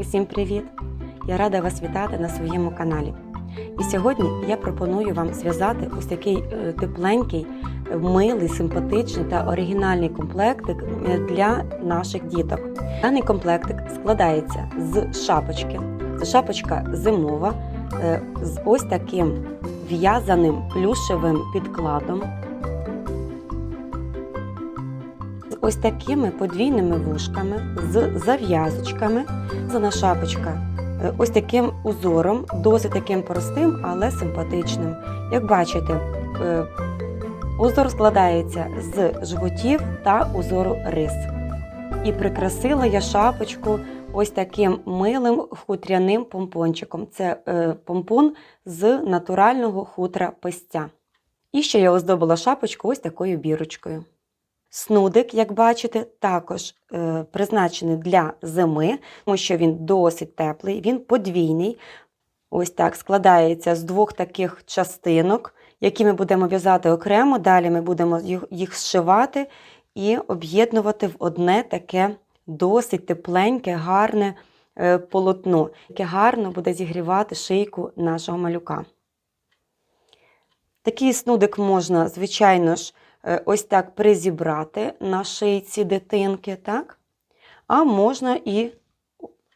Усім привіт! Я рада вас вітати на своєму каналі. І сьогодні я пропоную вам зв'язати ось такий е, тепленький, е, милий, симпатичний та оригінальний комплектик е, для наших діток. Даний комплектик складається з шапочки. Шапочка зимова з ось таким в'язаним плюшевим підкладом. Ось такими подвійними вушками, з зав'язочками. Зана шапочка е, ось таким узором, досить таким простим, але симпатичним. Як бачите, е, узор складається з животів та узору рис. І прикрасила я шапочку ось таким милим хутряним помпончиком. Це е, помпон з натурального хутра пестя. І ще я оздобила шапочку ось такою бірочкою. Снудик, як бачите, також е, призначений для зими, тому що він досить теплий, він подвійний. Ось так складається з двох таких частинок, які ми будемо в'язати окремо. Далі ми будемо їх, зшивати і об'єднувати в одне таке досить тепленьке, гарне е, полотно, яке гарно буде зігрівати шийку нашого малюка. Такий снудик можна, звичайно ж, ось так призібрати на шийці дитинки, так? а можна і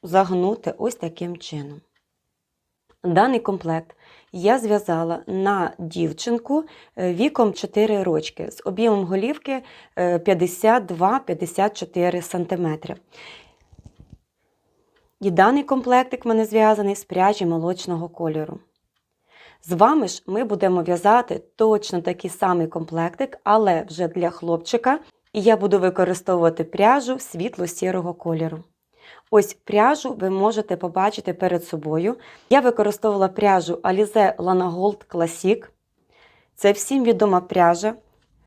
загнути ось таким чином. Даний комплект я зв'язала на дівчинку е, віком 4 рочки з об'ємом голівки е, 52-54 см. І даний комплектик в мене зв'язаний з пряжі молочного кольору. З вами ж ми будемо в'язати точно такий самий комплектик, але вже для хлопчика, і я буду використовувати пряжу світло-сірого кольору. Ось пряжу ви можете побачити перед собою. Я використовувала пряжу Alize Lana Gold Classic. Це всім відома пряжа.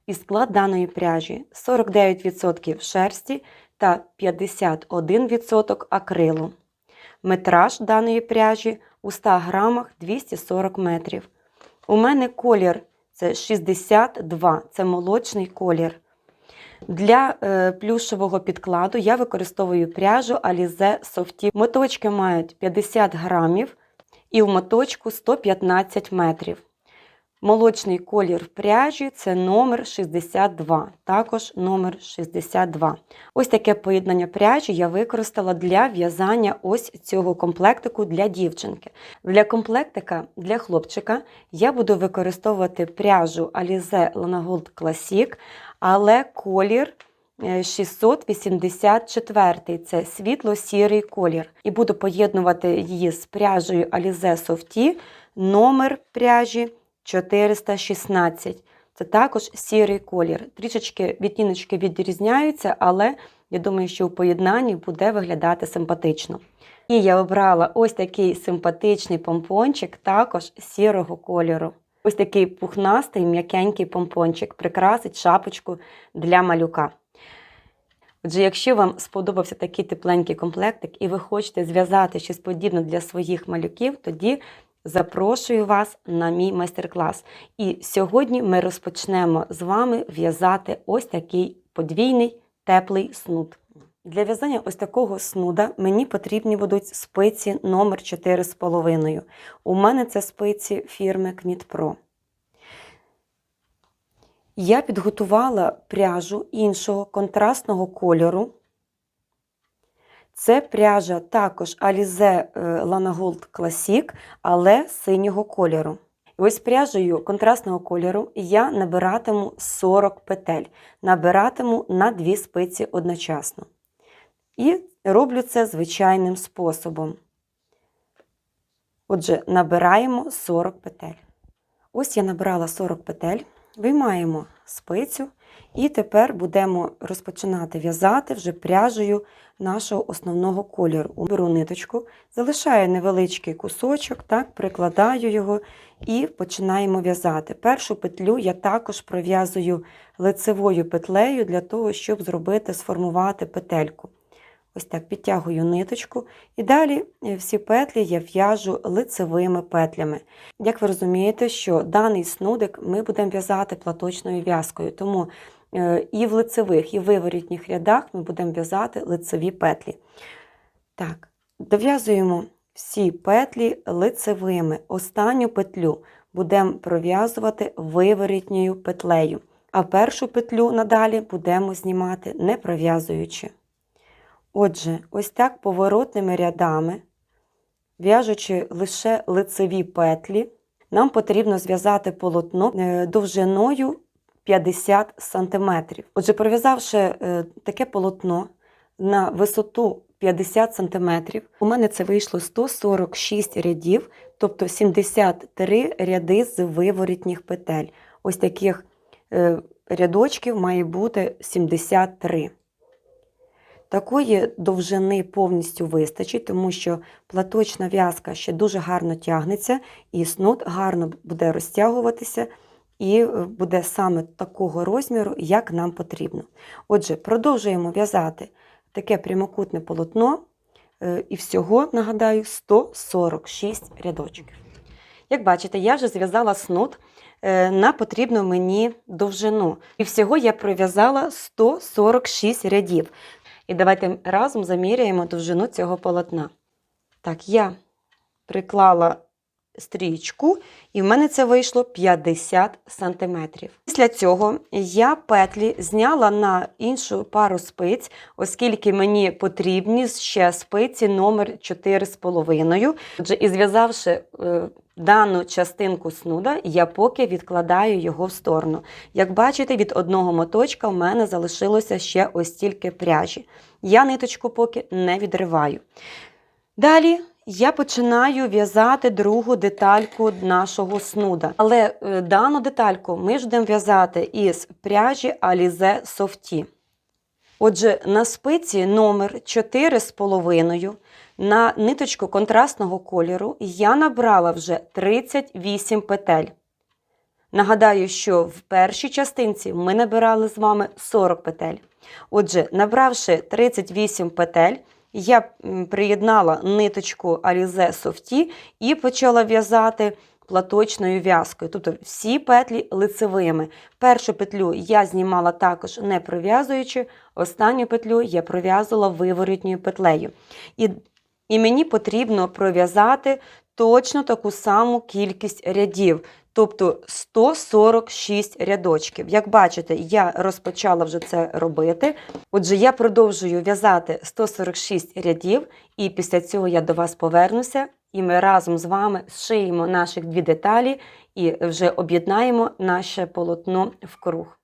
І склад даної пряжі 49% шерсті та 51% акрилу. Метраж даної пряжі у 100 грамах 240 метрів. У мене колір це 62, це молочний колір. Для е, плюшевого підкладу я використовую пряжу Alize Softy. Моточки мають 50 грамів і в моточку 115 метрів. Молочний колір пряжі це номер 62, також номер 62. Ось таке поєднання пряжі я використала для в'язання ось цього комплектику для дівчинки. Для комплектика для хлопчика я буду використовувати пряжу Alize Lana Gold Classic, але колір е, 684 це світло-сірий колір. І буду поєднувати її з пряжею Alize Softy, номер пряжі 416. Це також сірий колір. Трішечки відтіночки відрізняються, але я думаю, що у поєднанні буде виглядати симпатично. І я обрала ось такий симпатичний помпончик, також сірого кольору. Ось такий пухнастий, м'якенький помпончик прикрасить шапочку для малюка. Отже, якщо вам сподобався такий тепленький комплектик і ви хочете зв'язати щось подібне для своїх малюків, тоді запрошую вас на мій майстер-клас. І сьогодні ми розпочнемо з вами в'язати ось такий подвійний теплий снуд. Для в'язання ось такого снуда мені потрібні будуть спиці номер 4,5. У мене це спиці фірми Кміт Pro. Я підготувала пряжу іншого контрастного кольору. Це пряжа також Alize Lana Gold Classic, але синього кольору. Ось пряжею контрастного кольору я набиратиму 40 петель, набиратиму на дві спиці одночасно. І роблю це звичайним способом. Отже, набираємо 40 петель. Ось я набрала 40 петель, виймаємо спицю, і тепер будемо розпочинати в'язати вже пряжею нашого основного кольору. Беру ниточку, залишаю невеличкий кусочок, так, прикладаю його і починаємо в'язати. Першу петлю я також пров'язую лицевою петлею для того, щоб зробити, сформувати петельку. Ось так підтягую ниточку, і далі всі петлі я в'яжу лицевими петлями. Як ви розумієте, що даний снудик ми будемо в'язати платочною в'язкою, тому е, і в лицевих, і в виворітніх рядах ми будемо в'язати лицеві петлі. Так, Дов'язуємо всі петлі лицевими. Останню петлю будемо пров'язувати виворітньою петлею, а першу петлю надалі будемо знімати не пров'язуючи. Отже, ось так поворотними рядами, в'яжучи лише лицеві петлі, нам потрібно зв'язати полотно е, довжиною 50 см. Отже, пров'язавши е, таке полотно на висоту 50 см, у мене це вийшло 146 рядів, тобто 73 ряди з виворітніх петель. Ось таких е, рядочків має бути 73. Такої довжини повністю вистачить, тому що платочна в'язка ще дуже гарно тягнеться, і снуд гарно буде розтягуватися і е, буде саме такого розміру, як нам потрібно. Отже, продовжуємо в'язати таке прямокутне полотно, е, і всього, нагадаю, 146 рядочків. Як бачите, я вже зв'язала снуд е, на потрібну мені довжину. І всього я пров'язала 146 рядів. І давайте разом заміряємо довжину цього полотна. Так, я приклала стрічку, і в мене це вийшло 50 см. Після цього я петлі зняла на іншу пару спиць, оскільки мені потрібні ще спиці номер 4,5. Отже, і зв'язавши е, дану частинку снуда, я поки відкладаю його в сторону. Як бачите, від одного моточка в мене залишилося ще ось тільки пряжі. Я ниточку поки не відриваю. Далі я починаю в'язати другу детальку нашого снуда. Але е, дану детальку ми ж будемо в'язати із пряжі Alize Softy. Отже, на спиці номер 4,5 на ниточку контрастного кольору я набрала вже 38 петель. Нагадаю, що в першій частинці ми набирали з вами 40 петель. Отже, набравши 38 петель, я приєднала ниточку Alize Софті і почала в'язати платочною в'язкою, тобто всі петлі лицевими. Першу петлю я знімала також не пров'язуючи, останню петлю я пров'язувала виворітньою петлею. І, і мені потрібно пров'язати точно таку саму кількість рядів. Тобто 146 рядочків. Як бачите, я розпочала вже це робити. Отже, я продовжую в'язати 146 рядів, і після цього я до вас повернуся, і ми разом з вами зшиємо наших дві деталі і вже об'єднаємо наше полотно в круг.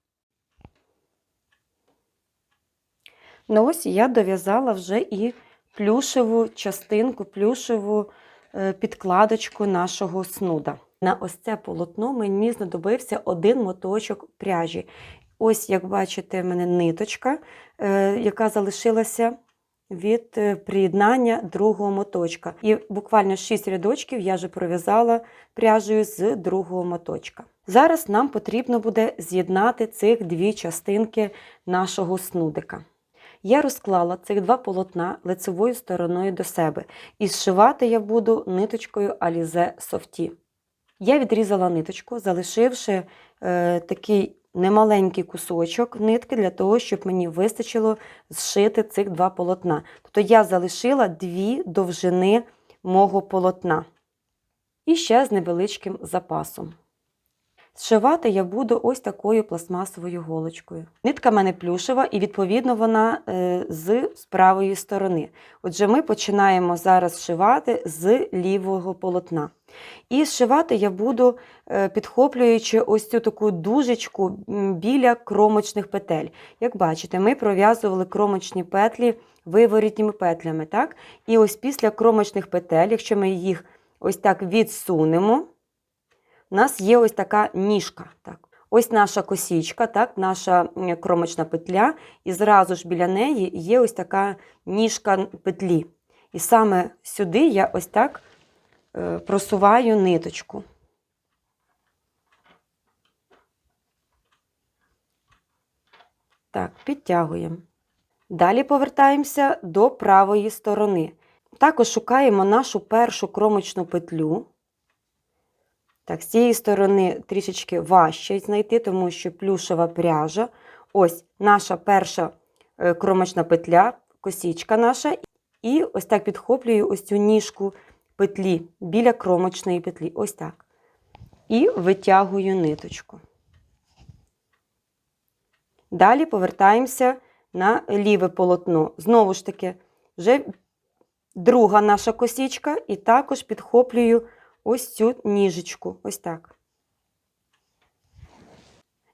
Ну ось я дов'язала вже і плюшеву частинку, плюшеву підкладочку нашого снуда. На ось це полотно мені знадобився один моточок пряжі. Ось, як бачите, в мене ниточка, е, яка залишилася від е, приєднання другого моточка. І буквально 6 рядочків я вже пров'язала пряжею з другого моточка. Зараз нам потрібно буде з'єднати цих дві частинки нашого снудика. Я розклала цих два полотна лицевою стороною до себе, і зшивати я буду ниточкою Alize Softy. Я відрізала ниточку, залишивши е, такий немаленький кусочок нитки для того, щоб мені вистачило зшити цих два полотна. Тобто я залишила дві довжини мого полотна. І ще з невеличким запасом. Зшивати я буду ось такою пластмасовою голочкою. Нитка в мене плюшева, і, відповідно, вона е, з правої сторони. Отже, ми починаємо зараз зшивати з лівого полотна. І зшивати я буду, е, підхоплюючи ось цю таку дужечку біля кромочних петель. Як бачите, ми пров'язували кромочні петлі виворітніми петлями. Так? І ось після кромочних петель, якщо ми їх ось так відсунемо, у нас є ось така ніжка. Так. Ось наша косічка, так, наша кромочна петля, і зразу ж біля неї є ось така ніжка петлі. І саме сюди я ось так е, просуваю ниточку. Так, підтягуємо. Далі повертаємося до правої сторони. Також шукаємо нашу першу кромочну петлю. Так, з цієї сторони трішечки важче знайти, тому що плюшева пряжа. Ось наша перша е, кромочна петля, косічка наша. І ось так підхоплюю ось цю ніжку петлі біля кромочної петлі. Ось так. І витягую ниточку. Далі повертаємося на ліве полотно. Знову ж таки, вже друга наша косічка, і також підхоплюю ось цю ніжечку. Ось так.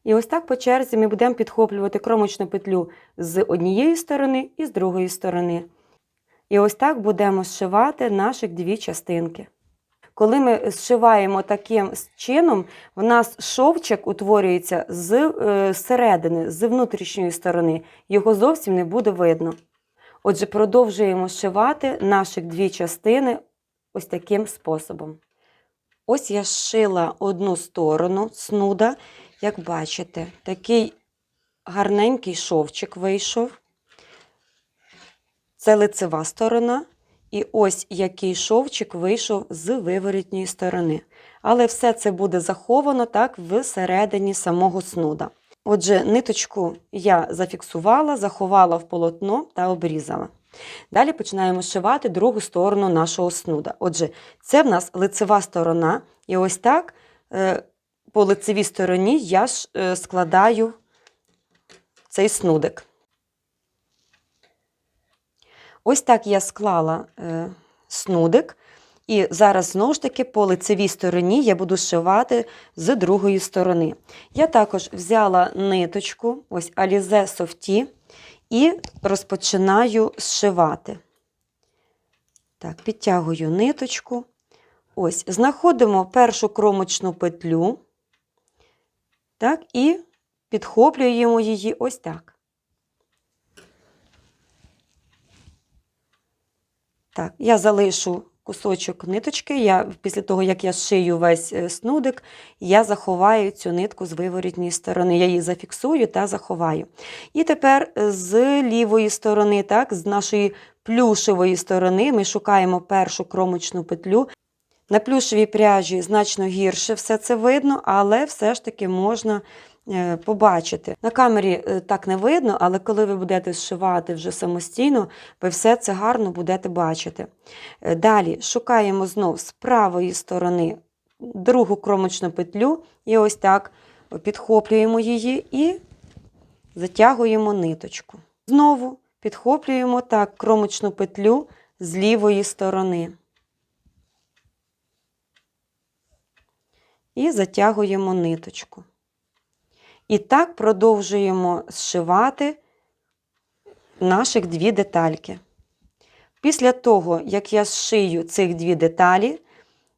І ось так по черзі ми будемо підхоплювати кромочну петлю з однієї сторони і з другої сторони. І ось так будемо зшивати наші дві частинки. Коли ми зшиваємо таким чином, в нас шовчик утворюється з е, середини, з внутрішньої сторони. Його зовсім не буде видно. Отже, продовжуємо зшивати наші дві частини ось таким способом. Ось я зшила одну сторону снуда. Як бачите, такий гарненький шовчик вийшов. Це лицева сторона. І ось який шовчик вийшов з виворітньої сторони. Але все це буде заховано так всередині самого снуда. Отже, ниточку я зафіксувала, заховала в полотно та обрізала. Далі починаємо шивати другу сторону нашого снуда. Отже, це в нас лицева сторона, і ось так е, по лицевій стороні я ж, е, складаю цей снудик. Ось так я склала е, снудик, і зараз знову ж таки по лицевій стороні я буду зшивати з другої сторони. Я також взяла ниточку, ось Alize Softy, і розпочинаю зшивати. Так, підтягую ниточку. Ось, знаходимо першу кромочну петлю. Так, і підхоплюємо її ось так. Так, я залишу кусочок ниточки. Я, Після того, як я зшию весь е, снудик, я заховаю цю нитку з виворітньої сторони. Я її зафіксую та заховаю. І тепер з лівої сторони, так, з нашої плюшевої сторони, ми шукаємо першу кромочну петлю. На плюшевій пряжі значно гірше все це видно, але все ж таки можна е, побачити. На камері е, так не видно, але коли ви будете зшивати вже самостійно, ви все це гарно будете бачити. Е, Далі шукаємо знов з правої сторони другу кромочну петлю, і ось так підхоплюємо її і затягуємо ниточку. Знову підхоплюємо так кромочну петлю з лівої сторони. і затягуємо ниточку. І так продовжуємо зшивати наших дві детальки. Після того, як я зшию цих дві деталі,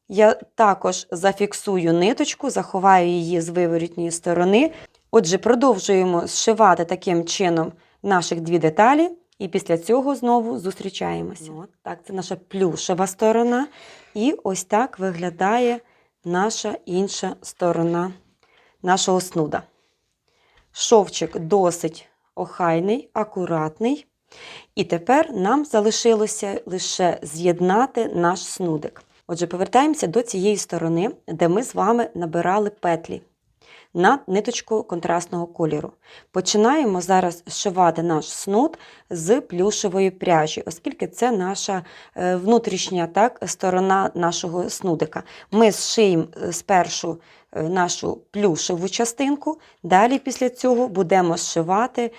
я також зафіксую ниточку, заховаю її з виворітньої сторони. Отже, продовжуємо зшивати таким чином наших дві деталі, і після цього знову зустрічаємося. От, так, це наша плюшева сторона. І ось так виглядає наша інша сторона нашого снуда. Шовчик досить охайний, акуратний. І тепер нам залишилося лише з'єднати наш снудик. Отже, повертаємося до цієї сторони, де ми з вами набирали петлі на ниточку контрастного кольору. Починаємо зараз зшивати наш снуд з плюшевої пряжі, оскільки це наша е, внутрішня так, сторона нашого снудика. Ми зшиємо е, спершу нашу плюшеву частинку, далі після цього будемо зшивати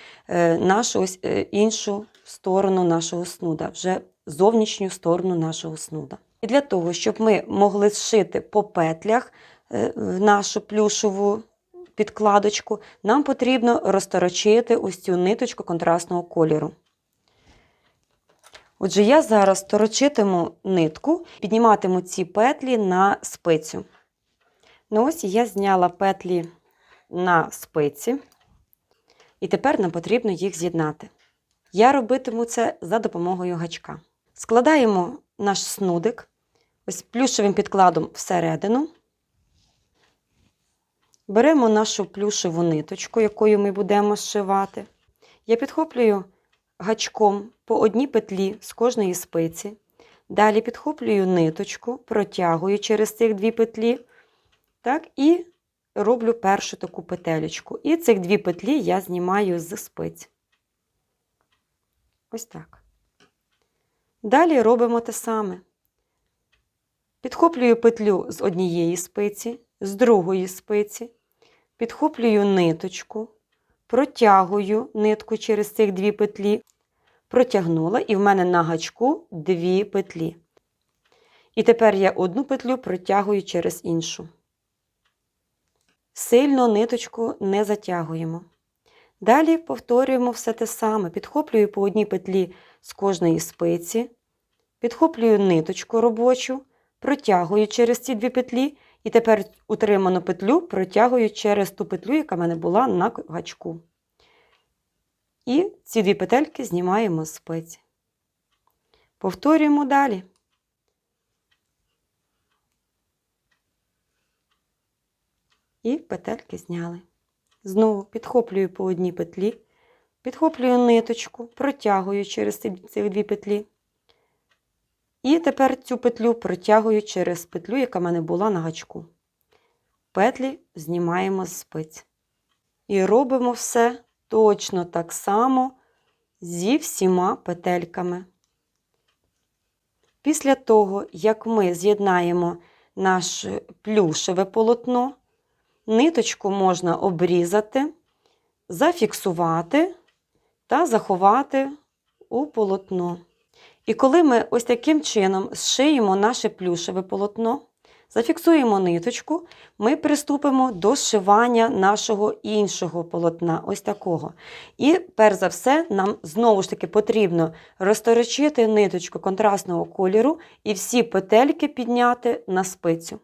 нашу ось іншу сторону нашого снуда, вже зовнішню сторону нашого снуда. І для того, щоб ми могли зшити по петлях нашу плюшеву підкладочку, нам потрібно розторочити ось цю ниточку контрастного кольору. Отже, я зараз торочитиму нитку, підніматиму ці петлі на спицю. Ну ось я зняла петлі на спиці, і тепер нам потрібно їх з'єднати. Я робитиму це за допомогою гачка. Складаємо наш снудик ось плюшевим підкладом всередину. Беремо нашу плюшеву ниточку, якою ми будемо зшивати. Я підхоплюю гачком по одній петлі з кожної спиці. Далі підхоплюю ниточку, протягую через цих дві петлі. Так, І роблю першу таку петелечку. І цих дві петлі я знімаю з спиць. Ось так. Далі робимо те саме. Підхоплюю петлю з однієї спиці, з другої спиці, підхоплюю ниточку, протягую нитку через цих дві петлі, протягнула, і в мене на гачку дві петлі. І тепер я одну петлю протягую через іншу. Сильно ниточку не затягуємо. Далі повторюємо все те саме. Підхоплюю по одній петлі з кожної спиці, підхоплюю ниточку робочу, протягую через ці дві петлі, і тепер утриману петлю протягую через ту петлю, яка в мене була на гачку. І ці дві петельки знімаємо з спиці. Повторюємо далі. І петельки зняли. Знову підхоплюю по одній петлі, підхоплюю ниточку, протягую через ці дві петлі. І тепер цю петлю протягую через петлю, яка в мене була на гачку. Петлі знімаємо з спиць. І робимо все точно так само зі всіма петельками. Після того, як ми з'єднаємо наше плюшеве полотно, ниточку можна обрізати, зафіксувати та заховати у полотно. І коли ми ось таким чином зшиємо наше плюшеве полотно, зафіксуємо ниточку, ми приступимо до зшивання нашого іншого полотна, ось такого. І, перш за все, нам знову ж таки потрібно розторочити ниточку контрастного кольору і всі петельки підняти на спицю.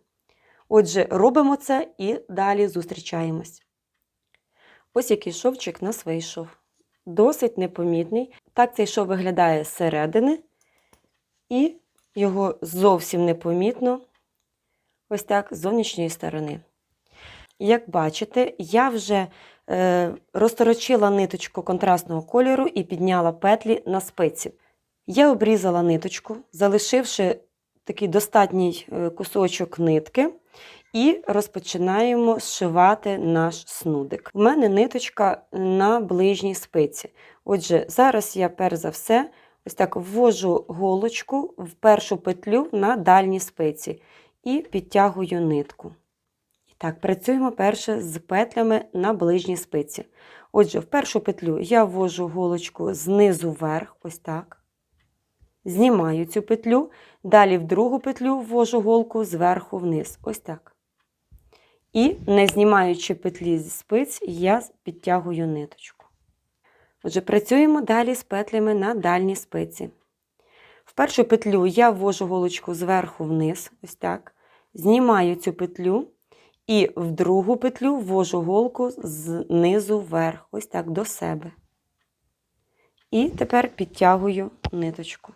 Отже, робимо це і далі зустрічаємось. Ось який шовчик нас вийшов. Досить непомітний. Так цей шов виглядає зсередини, і його зовсім непомітно, ось так з зовнішньої сторони. Як бачите, я вже е, розторочила ниточку контрастного кольору і підняла петлі на спиці. Я обрізала ниточку, залишивши такий достатній е, кусочок нитки, і розпочинаємо зшивати наш снудик. У мене ниточка на ближній спиці. Отже, зараз я перш за все ось так ввожу голочку в першу петлю на дальній спиці і підтягую нитку. Так, працюємо перше з петлями на ближній спиці. Отже, в першу петлю я ввожу голочку знизу вверх, ось так. Знімаю цю петлю, далі в другу петлю ввожу голку зверху вниз, ось так. І, не знімаючи петлі зі спиць, я підтягую ниточку. Отже, працюємо далі з петлями на дальній спиці. В першу петлю я ввожу голочку зверху вниз, ось так. Знімаю цю петлю і в другу петлю ввожу голку знизу вверх, ось так до себе. І тепер підтягую ниточку.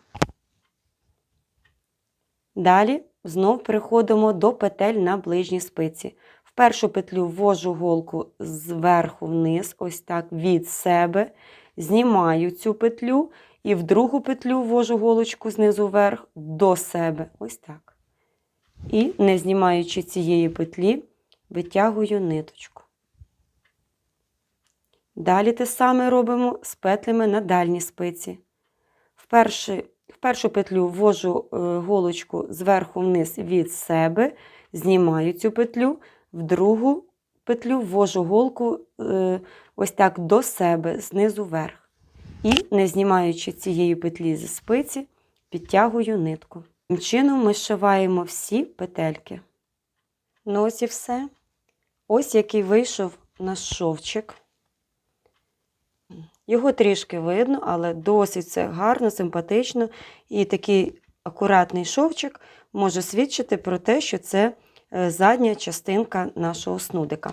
Далі знов переходимо до петель на ближній спиці. В першу петлю ввожу голку зверху вниз, ось так від себе, знімаю цю петлю і в другу петлю ввожу голочку знизу вверх до себе. Ось так. І, не знімаючи цієї петлі, витягую ниточку. Далі те саме робимо з петлями на дальній спиці. В, перший, в першу петлю ввожу е, голочку зверху вниз від себе, знімаю цю петлю, в другу петлю ввожу голку е, ось так до себе, знизу вверх. І, не знімаючи цієї петлі зі спиці, підтягую нитку. Таким чином ми зшиваємо всі петельки. Ну ось і все. Ось який вийшов наш шовчик. Його трішки видно, але досить це гарно, симпатично. І такий акуратний шовчик може свідчити про те, що це е, задня частинка нашого снудика.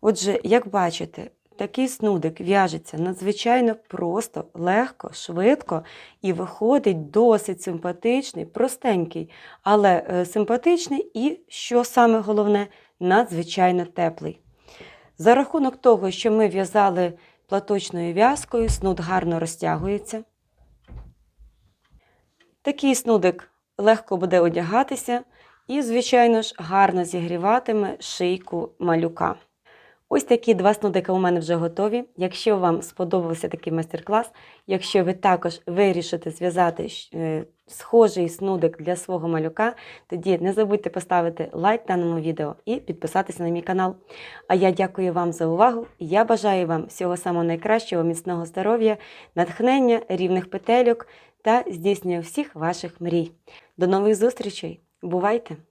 Отже, як бачите, такий снудик в'яжеться надзвичайно просто, легко, швидко і виходить досить симпатичний, простенький, але е, симпатичний і, що саме головне, надзвичайно теплий. За рахунок того, що ми в'язали платочною в'язкою, снуд гарно розтягується. Такий снудик легко буде одягатися і, звичайно ж, гарно зігріватиме шийку малюка. Ось такі два снудика у мене вже готові. Якщо вам сподобався такий майстер-клас, якщо ви також вирішите зв'язати е, схожий снудик для свого малюка, тоді не забудьте поставити лайк даному відео і підписатися на мій канал. А я дякую вам за увагу. Я бажаю вам всього самого найкращого, міцного здоров'я, натхнення, рівних петельок та здійснення всіх ваших мрій. До нових зустрічей! Бувайте!